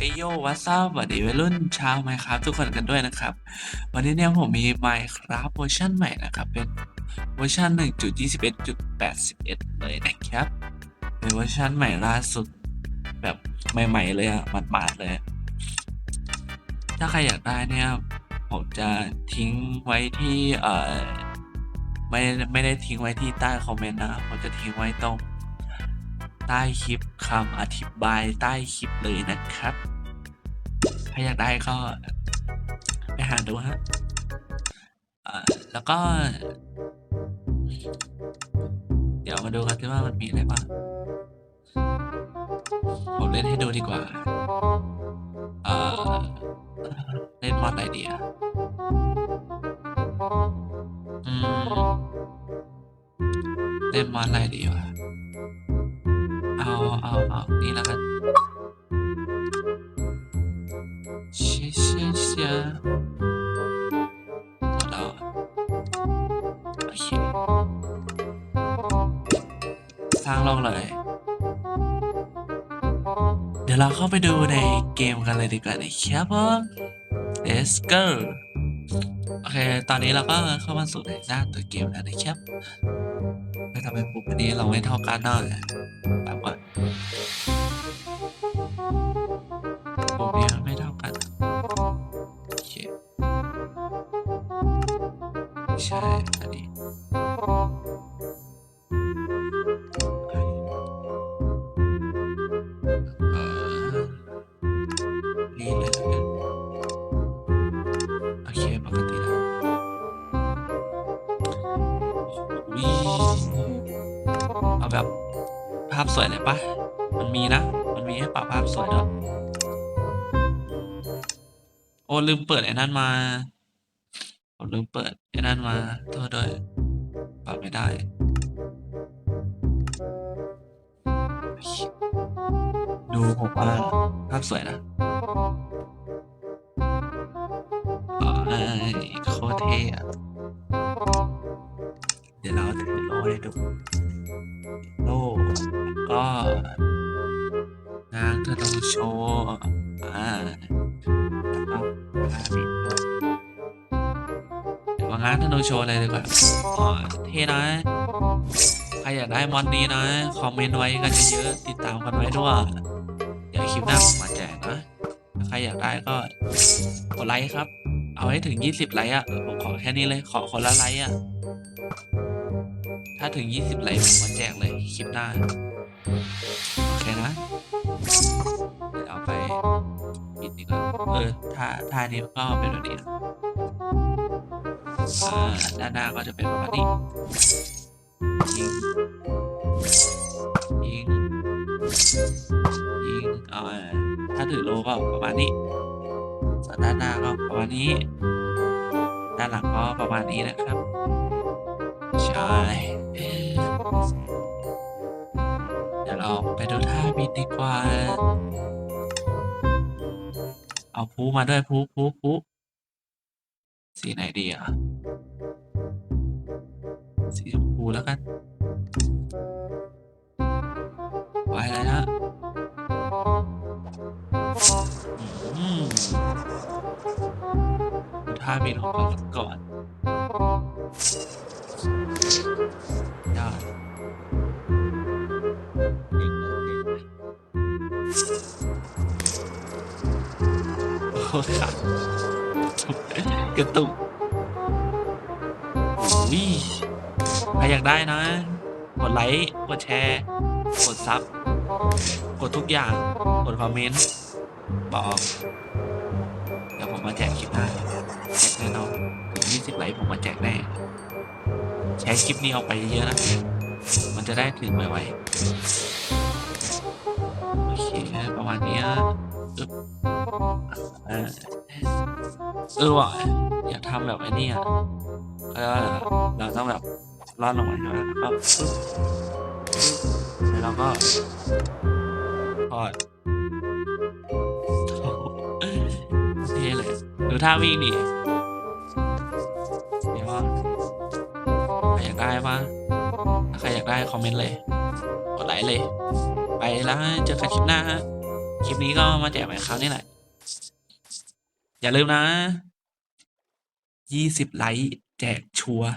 ไอโยวัสซับสวัสดีวัยรุ่นชาวไมครับทุกคนกันด้วยนะครับ วันนี้เนี่ยผมมี Minecraft เวอร์ชันใหม่นะครับ เป็นเวอร์ชัน1.21.81 เลยนะครับ เป็นเวอร์ชันใหม่ล่าสุดแบบใหม่ ๆ เลยอะหมาดๆเลย ถ้าใครอยากได้เนี่ย ผมจะทิ้งไว้ที่เอ่อไม่ไม่ได้ทิ้งไว้ที่ใต้คอมเมนต์นะผมจะทิ้งไว้ตรง ใต้คลิปคำอธิบายใต้คลิปเลยนะครับ ถ้าอยากได้ก็ไปหาดูฮะแล้วก็ เดี๋ยวมาดูกันที่ว่ามันมีอะไรบ้างผมเล่นให้ดูดีกว่าเล่นมอดอะไรดีอะเล่นมอดอะไรดีวะ เอาเอาเอนี่แล้วกันเชี่ยเชี่ยเชี่ยหมดแล้วอโอเคสร้างโลกเลย เดี๋ยวเราเข้าไปดูในเกมกันเลยดีกว่านะครับผม let's go โอเค ตอนนี้เราก็เข้ามาสู่ในหน้าตัวเกมแล้วนะครับ ไม่ทำไมปุ๊บอันนี้เราไม่เท่ากันเนาะแบบว่า อันนี้เอ่อนี่เลยแล้วกันโอเคปกติแล้ววิเอาแบบภาพสวยเลยปะมันมีนะ มันมีให้ปรับภาพสวยด้วยโอ้ลืมเปิดไอ้นั่นมา ผมลืมเปิดไอ้นั่นมาโทษด้วยปรับไม่ได้ดูผมว่าภาพสวยนะเอ้โคตรเท่อะเดี๋ยวเราถือโล่ให้ดูโล่ก็งางเธอต้องโชว์อ่า เดี๋ยวมางานธนูโชว์เลยดีกว่าอ๋อเท่นะใครอยากได้มอนนี้นะ คอมเมนต์ไว้กันเยอะๆติดตามกันไว้ด้วย เดี๋ยวคลิปหน้าผมมาแจกนะ ใครอยากได้ก็กดไลค์ครับ เอาให้ถึง 20 ไลค์อะ ผมขอแค่นี้เลย ขอคนละไลค์อะ ถ้าถึง 20 ไลค์ผมมาแจกเลยคลิปหน้า โอเคนะเดี๋ยวเอาไปปิดดีกว่าเออท่าท่านี้ก็เป็นแบบนี้นะ อ่าด้านหน้าก็จะเป็นประมาณนี้ยิงยิงยิงเอาถ้าถือโลก็ประมาณนี้ส่วนด้านหน้าก็ประมาณนี้ ด้านหลังก็ประมาณนี้นะครับ ใช่เดี๋ยวเราไปดูท่าบินดีกว่า เอาพูมาด้วยพูพูพู สีไหนดีอะ สีชมพูแล้วกัน ไว้เลยนะอืมดูท่าบินของเขาก่อนยอดเก่งเลยเก่งเลยโอ้ครับ กระตุกอุ้ยใครอยากได้นะ กดไลค์ กดแชร์ กดซับ กดทุกอย่าง กดคอมเมนต์ บอก เดี๋ยวผมมาแจกคลิปหน้าแจกแน่นอนถึง20 ไลค์ผมมาแจกแน่ แชร์คลิปนี้ออกไปเยอะๆนะ มันจะได้ถึงไวๆโอเค ประมาณนี้นะ เออเออว่ะอยากทำแบบไอ้นี่อะเออเราต้องแบบร่อนลงมาใช่ไหมแล้วก็แล้วเราก็ทอดเท่เลยดูท่าวิ่งดิเดี๋ยวว่าใครอยากได้ปะถ้าใครอยากได้คอมเมนต์เลย กดไลค์เลย ไปแล้วเจอกันคลิปหน้าฮะ คลิปนี้ก็มาแจกไปคราวนี่แหละ อย่าลืมนะยี่สิบไลค์แจกชัวร์